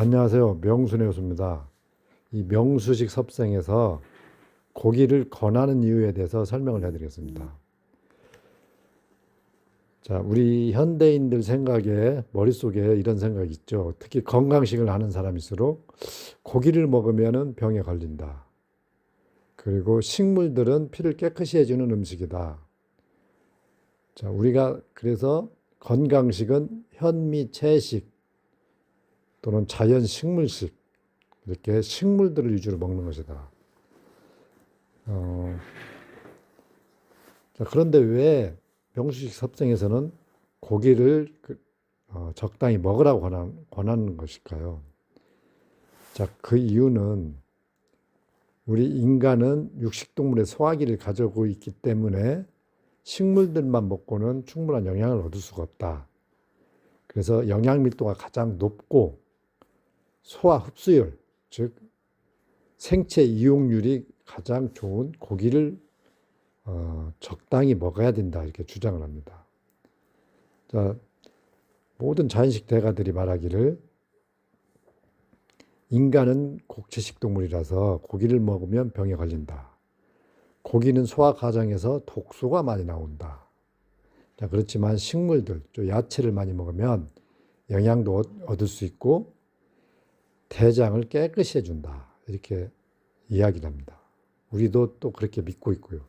안녕하세요. 명순의 교수입니다. 이 명수식 섭생에서 고기를 권하는 이유에 대해서 설명을 해드리겠습니다. 자, 우리 현대인들 생각에 머릿속에 이런 생각이 있죠. 특히 건강식을 하는 사람일수록 고기를 먹으면 병에 걸린다. 그리고 식물들은 피를 깨끗이 해주는 음식이다. 자, 우리가 그래서 건강식은 현미, 채식 또는 자연 식물식 이렇게 식물들을 위주로 먹는 것이다. 어, 자, 그런데 왜 명수식 섭생에서는 고기를 그, 어, 적당히 먹으라고 권한, 권하는 것일까요? 자, 그 이유는 우리 인간은 육식동물의 소화기를 가지고 있기 때문에 식물들만 먹고는 충분한 영양을 얻을 수가 없다. 그래서 영양 밀도가 가장 높고 소화 흡수율, 즉 생체 이용률이 가장 좋은 고기를 어, 적당히 먹어야 된다 이렇게 주장을 합니다. 자, 모든 자연식 대가들이 말하기를 인간은 곡체식 동물이라서 고기를 먹으면 병에 걸린다. 고기는 소화 과정에서 독소가 많이 나온다. 자, 그렇지만 식물들, 또 야채를 많이 먹으면 영양도 얻을 수 있고 대장을 깨끗이 해준다. 이렇게 이야기를 합니다. 우리도 또 그렇게 믿고 있고요.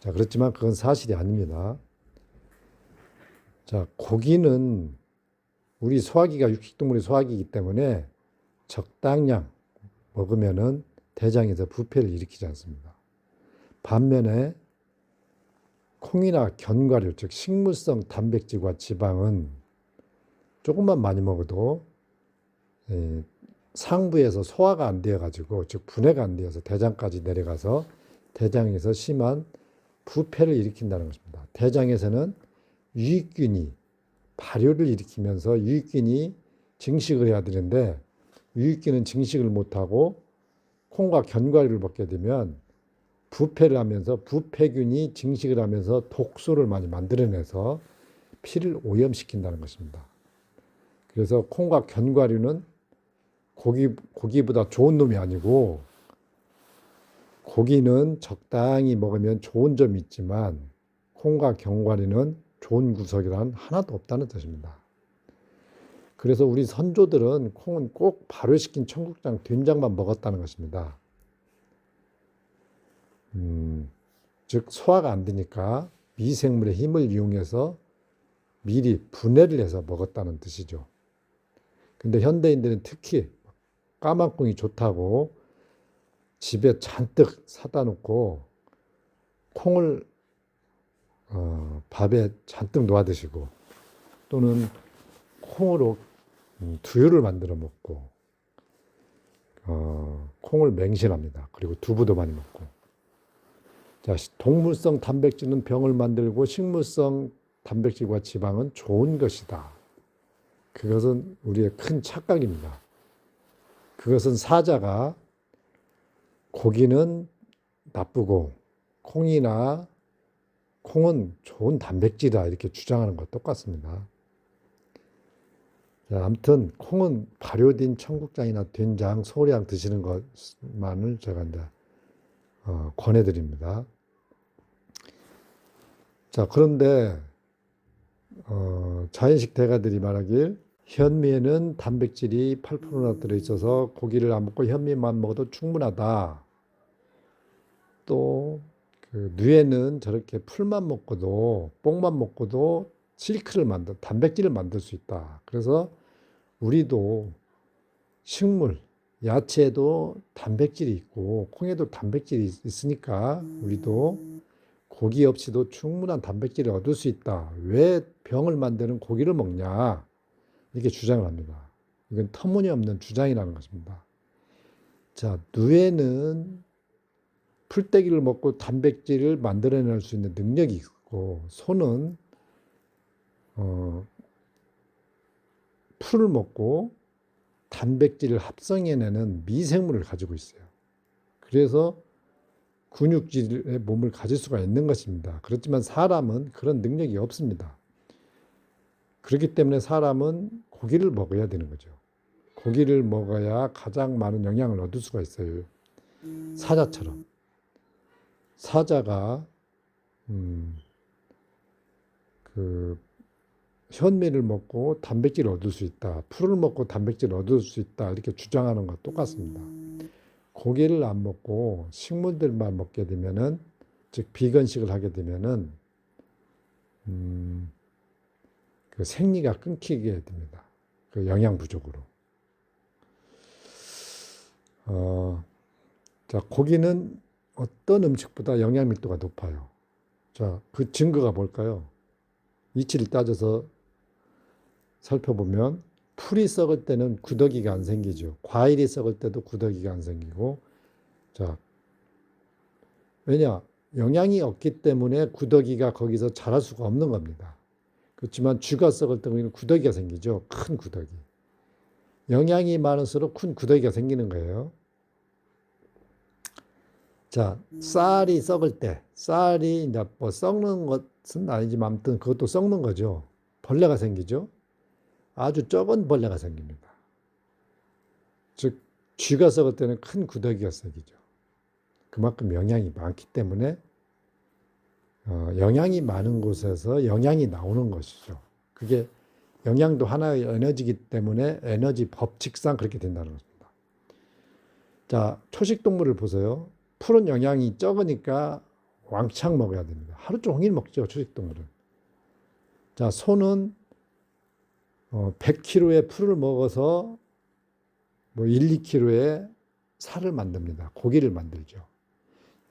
자, 그렇지만 그건 사실이 아닙니다. 자, 고기는 우리 소화기가 육식동물의 소화기이기 때문에 적당량 먹으면은 대장에서 부패를 일으키지 않습니다. 반면에 콩이나 견과류, 즉 식물성 단백질과 지방은 조금만 많이 먹어도 예, 상부에서 소화가 안 되어 가지고 즉 분해가 안 되어서 대장까지 내려가서 대장에서 심한 부패를 일으킨다는 것입니다. 대장에서는 유익균이 발효를 일으키면서 유익균이 증식을 해야 되는데 유익균은 증식을 못하고 콩과 견과류를 먹게 되면 부패를 하면서 부패균이 증식을 하면서 독소를 많이 만들어내서 피를 오염시킨다는 것입니다. 그래서 콩과 견과류는 고기, 고기보다 좋은 놈이 아니고 고기는 적당히 먹으면 좋은 점이 있지만 콩과 견과류는 좋은 구석이란 하나도 없다는 뜻입니다. 그래서 우리 선조들은 콩은 꼭 발효시킨 청국장, 된장만 먹었다는 것입니다. 음, 즉 소화가 안 되니까 미생물의 힘을 이용해서 미리 분해를 해서 먹었다는 뜻이죠. 근데 현대인들은 특히 까만 콩이 좋다고 집에 잔뜩 사다 놓고 콩을 어, 밥에 잔뜩 놓아 드시고 또는 콩으로 음, 두유를 만들어 먹고 어, 콩을 맹신합니다. 그리고 두부도 많이 먹고 자 동물성 단백질은 병을 만들고 식물성 단백질과 지방은 좋은 것이다. 그것은 우리의 큰 착각입니다. 그것은 사자가 고기는 나쁘고 콩이나 콩은 좋은 단백질이다 이렇게 주장하는 것 똑같습니다. 자, 아무튼 콩은 발효된 청국장이나 된장, 소량 드시는 것만을 제가 이제 어, 권해드립니다. 자, 그런데 어, 자연식 대가들이 말하길 현미에는 단백질이 8%나 들어있어서 고기를 안 먹고 현미만 먹어도 충분하다. 또 그 뇌는 저렇게 풀만 먹고도 뽕만 먹고도 실크를 만들 단백질을 만들 수 있다. 그래서 우리도 식물 야채에도 단백질이 있고 콩에도 단백질이 있으니까 우리도 고기 없이도 충분한 단백질을 얻을 수 있다. 왜 병을 만드는 고기를 먹냐? 이렇게 주장을 합니다. 이건 터무니없는 주장이라는 것입니다. 자, 누에는 풀떼기를 먹고 단백질을 만들어낼 수 있는 능력이 있고 소는 어, 풀을 먹고 단백질을 합성해내는 미생물을 가지고 있어요. 그래서 근육질의 몸을 가질 수가 있는 것입니다. 그렇지만 사람은 그런 능력이 없습니다. 그렇기 때문에 사람은 고기를 먹어야 되는 거죠. 고기를 먹어야 가장 많은 영양을 얻을 수가 있어요. 사자처럼. 사자가 음, 그 현미를 먹고 단백질을 얻을 수 있다. 풀을 먹고 단백질을 얻을 수 있다. 이렇게 주장하는 것 똑같습니다. 고기를 안 먹고 식물들만 먹게 되면은 즉 비건식을 하게 되면은 음, 그 생리가 끊기게 됩니다. 그 영양 부족으로. 어, 자 고기는 어떤 음식보다 영양 밀도가 높아요. 자, 그 증거가 뭘까요? 이치를 따져서 살펴보면 풀이 썩을 때는 구더기가 안 생기죠. 과일이 썩을 때도 구더기가 안 생기고, 자, 왜냐? 영양이 없기 때문에 구더기가 거기서 자랄 수가 없는 겁니다. 그렇지만 쥐가 썩을 때는 구더기가 생기죠. 큰 구더기. 영양이 많을수록 큰 구더기가 생기는 거예요. 자, 쌀이 썩을 때, 쌀이 이제 뭐 썩는 것은 아니지만 아무튼 그것도 썩는 거죠. 벌레가 생기죠. 아주 적은 벌레가 생깁니다. 즉, 쥐가 썩을 때는 큰 구더기가 생기죠. 그만큼 영양이 많기 때문에 어, 영양이 많은 곳에서 영양이 나오는 것이죠. 그게 영양도 하나의 에너지이기 때문에 에너지 법칙상 그렇게 된다는 것입니다. 자, 초식 동물을 보세요. 푸른 영양이 적으니까 왕창 먹어야 됩니다. 하루 종일 먹죠, 초식 동물은. 자, 소는 어, 100kg의 풀을 먹어서 뭐 1, 2kg의 살을 만듭니다. 고기를 만들죠.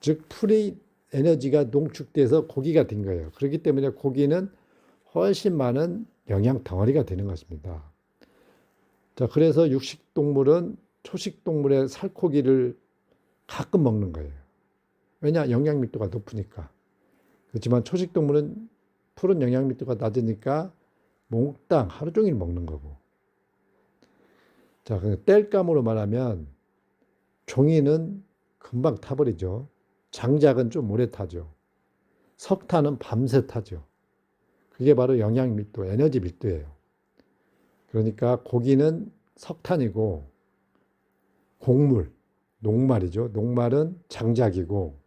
즉 풀이 에너지가 농축돼서 고기가 된 거예요. 그렇기 때문에 고기는 훨씬 많은 영양 덩어리가 되는 것입니다. 자, 그래서 육식 동물은 초식 동물의 살코기를 가끔 먹는 거예요. 왜냐? 영양 밀도가 높으니까. 그렇지만 초식 동물은 푸른 영양 밀도가 낮으니까 몽땅 하루 종일 먹는 거고. 자, 그 땔감으로 말하면 종이는 금방 타버리죠. 장작은 좀 오래 타죠. 석탄은 밤새 타죠. 그게 바로 영양 밀도, 에너지 밀도예요. 그러니까 고기는 석탄이고 곡물, 녹말이죠. 녹말은 장작이고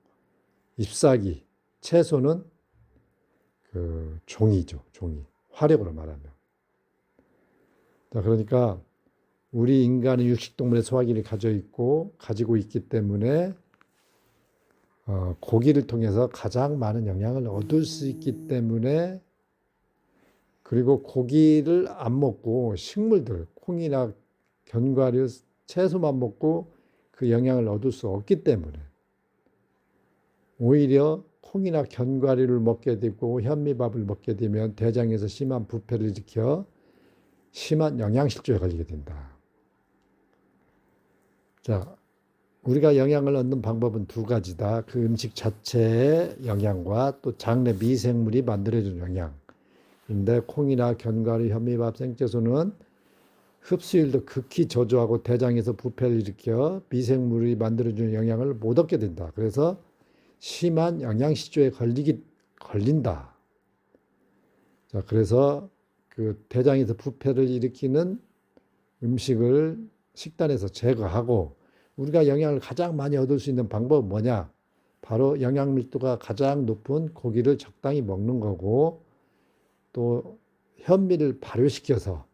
잎사귀, 채소는 그 종이죠. 종이. 화력으로 말하면. 자, 그러니까 우리 인간은 육식동물의 소화기를 가져 있고 가지고 있기 때문에 어, 고기를 통해서 가장 많은 영양을 얻을 수 있기 때문에 그리고 고기를 안 먹고 식물들 콩이나 견과류 채소만 먹고 그 영양을 얻을 수 없기 때문에 오히려 콩이나 견과류를 먹게 되고 현미밥을 먹게 되면 대장에서 심한 부패를 일으켜 심한 영양실조에 걸리게 된다. 자, 우리가 영양을 얻는 방법은 두 가지다. 그 음식 자체의 영양과 또 장내 미생물이 만들어준 영양. 근데 콩이나 견과류, 현미밥, 생채소는 흡수율도 극히 저조하고 대장에서 부패를 일으켜 미생물이 만들어주는 영양을 못 얻게 된다. 그래서 심한 영양실조에 걸리기 걸린다. 자, 그래서 그 대장에서 부패를 일으키는 음식을 식단에서 제거하고 우리가 영양을 가장 많이 얻을 수 있는 방법은 뭐냐? 바로 영양 밀도가 가장 높은 고기를 적당히 먹는 거고 또 현미를 발효시켜서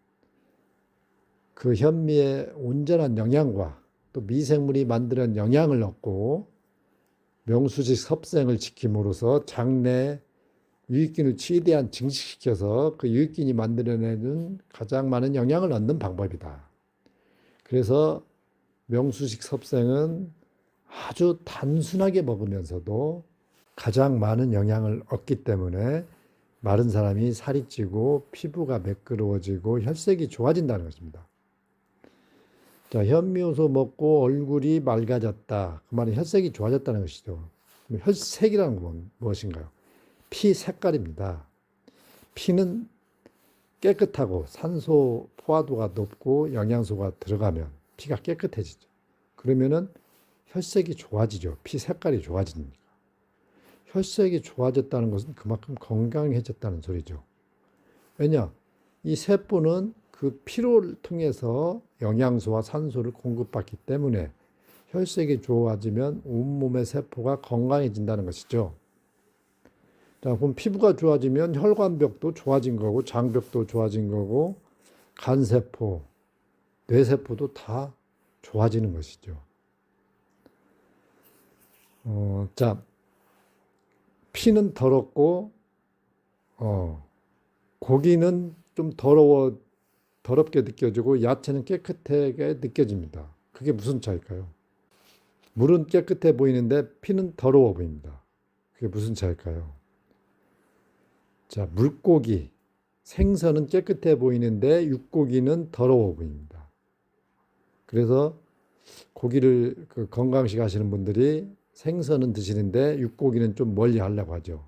그 현미의 온전한 영양과 또 미생물이 만드는 영양을 얻고 명수식 섭생을 지킴으로써 장내 유익균을 최대한 증식시켜서 그 유익균이 만들어내는 가장 많은 영양을 얻는 방법이다. 그래서 명수식 섭생은 아주 단순하게 먹으면서도 가장 많은 영양을 얻기 때문에 마른 사람이 살이 찌고 피부가 매끄러워지고 혈색이 좋아진다는 것입니다. 자, 현미효소 먹고 얼굴이 맑아졌다. 그 말은 혈색이 좋아졌다는 것이죠. 혈색이라는 건 무엇인가요? 피 색깔입니다. 피는 깨끗하고 산소 포화도가 높고 영양소가 들어가면 피가 깨끗해지죠. 그러면은 혈색이 좋아지죠. 피 색깔이 좋아지니까. 혈색이 좋아졌다는 것은 그만큼 건강해졌다는 소리죠. 왜냐? 이 세포는 그 피로를 통해서 영양소와 산소를 공급받기 때문에 혈색이 좋아지면 온몸의 세포가 건강해진다는 것이죠. 자, 그럼 피부가 좋아지면 혈관벽도 좋아진 거고 장벽도 좋아진 거고 간세포, 뇌세포도 다 좋아지는 것이죠. 어, 자, 피는 더럽고 어, 고기는 좀 더러워 더럽게 느껴지고 야채는 깨끗하게 느껴집니다. 그게 무슨 차일까요? 물은 깨끗해 보이는데 피는 더러워 보입니다. 그게 무슨 차일까요? 자, 물고기, 생선은 깨끗해 보이는데 육고기는 더러워 보입니다. 그래서 고기를 그 건강식 하시는 분들이 생선은 드시는데 육고기는 좀 멀리 하려고 하죠.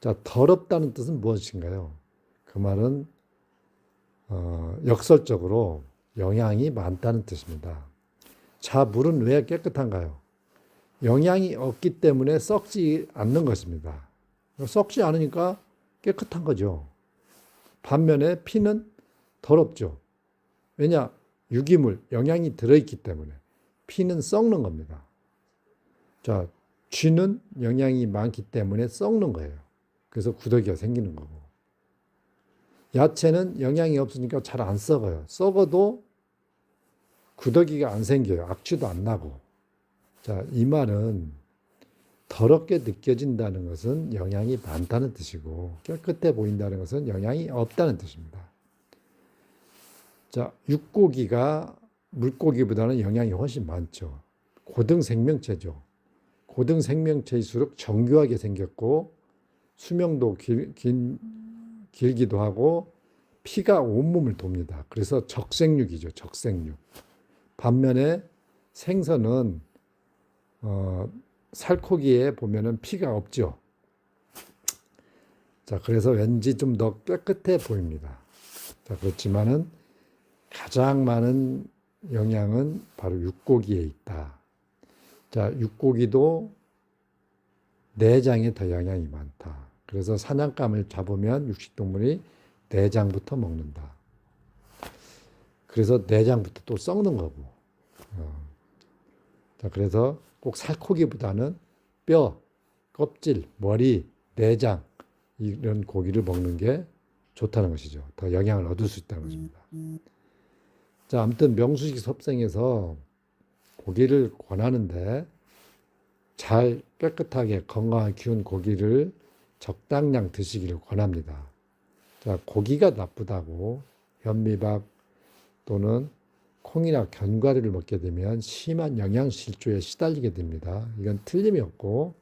자, 더럽다는 뜻은 무엇인가요? 그 말은 어, 역설적으로 영양이 많다는 뜻입니다. 자, 물은 왜 깨끗한가요? 영양이 없기 때문에 썩지 않는 것입니다. 썩지 않으니까 깨끗한 거죠. 반면에 피는 더럽죠. 왜냐? 유기물, 영양이 들어있기 때문에 피는 썩는 겁니다. 자, 쥐는 영양이 많기 때문에 썩는 거예요. 그래서 구더기가 생기는 거고. 야채는 영양이 없으니까 잘 안 썩어요. 썩어도 구더기가 안 생겨요. 악취도 안 나고. 자, 이 말은 더럽게 느껴진다는 것은 영양이 많다는 뜻이고 깨끗해 보인다는 것은 영양이 없다는 뜻입니다. 자, 육고기가 물고기보다는 영양이 훨씬 많죠. 고등 생명체죠. 고등 생명체일수록 정교하게 생겼고 수명도 길, 긴, 길기도 하고 피가 온몸을 돕니다. 그래서 적생육이죠. 적생육. 반면에 생선은 어, 살코기에 보면은 피가 없죠. 자, 그래서 왠지 좀 더 깨끗해 보입니다. 자, 그렇지만은 가장 많은 영양은 바로 육고기에 있다. 자, 육고기도 내장에 더 영양이 많다. 그래서 사냥감을 잡으면 육식동물이 내장부터 먹는다. 그래서 내장부터 또 썩는 거고. 어. 자, 그래서 꼭 살코기보다는 뼈, 껍질, 머리, 내장 이런 고기를 먹는 게 좋다는 것이죠. 더 영양을 얻을 수 있다는 것입니다. 자, 아무튼 명수식 섭생에서 고기를 권하는데 잘 깨끗하게 건강하게 키운 고기를 적당량 드시기를 권합니다. 자, 고기가 나쁘다고 현미밥 또는 콩이나 견과류를 먹게 되면 심한 영양실조에 시달리게 됩니다. 이건 틀림이 없고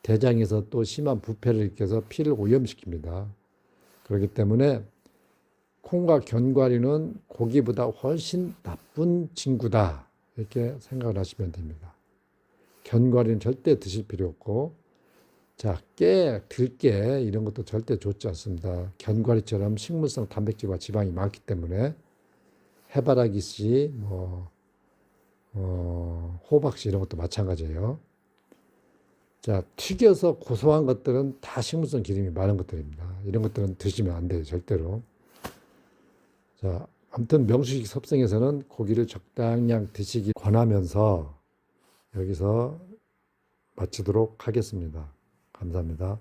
대장에서 또 심한 부패를 일으켜서 피를 오염시킵니다. 그렇기 때문에 콩과 견과류는 고기보다 훨씬 나쁜 친구다. 이렇게 생각을 하시면 됩니다. 견과류는 절대 드실 필요 없고 자, 깨, 들깨 이런 것도 절대 좋지 않습니다. 견과류처럼 식물성 단백질과 지방이 많기 때문에 해바라기 씨, 뭐 어, 호박 씨 이런 것도 마찬가지예요. 자, 튀겨서 고소한 것들은 다 식물성 기름이 많은 것들입니다. 이런 것들은 드시면 안 돼요, 절대로. 자, 아무튼 명수식 섭생에서는 고기를 적당량 드시기 권하면서 여기서 마치도록 하겠습니다. 감사합니다.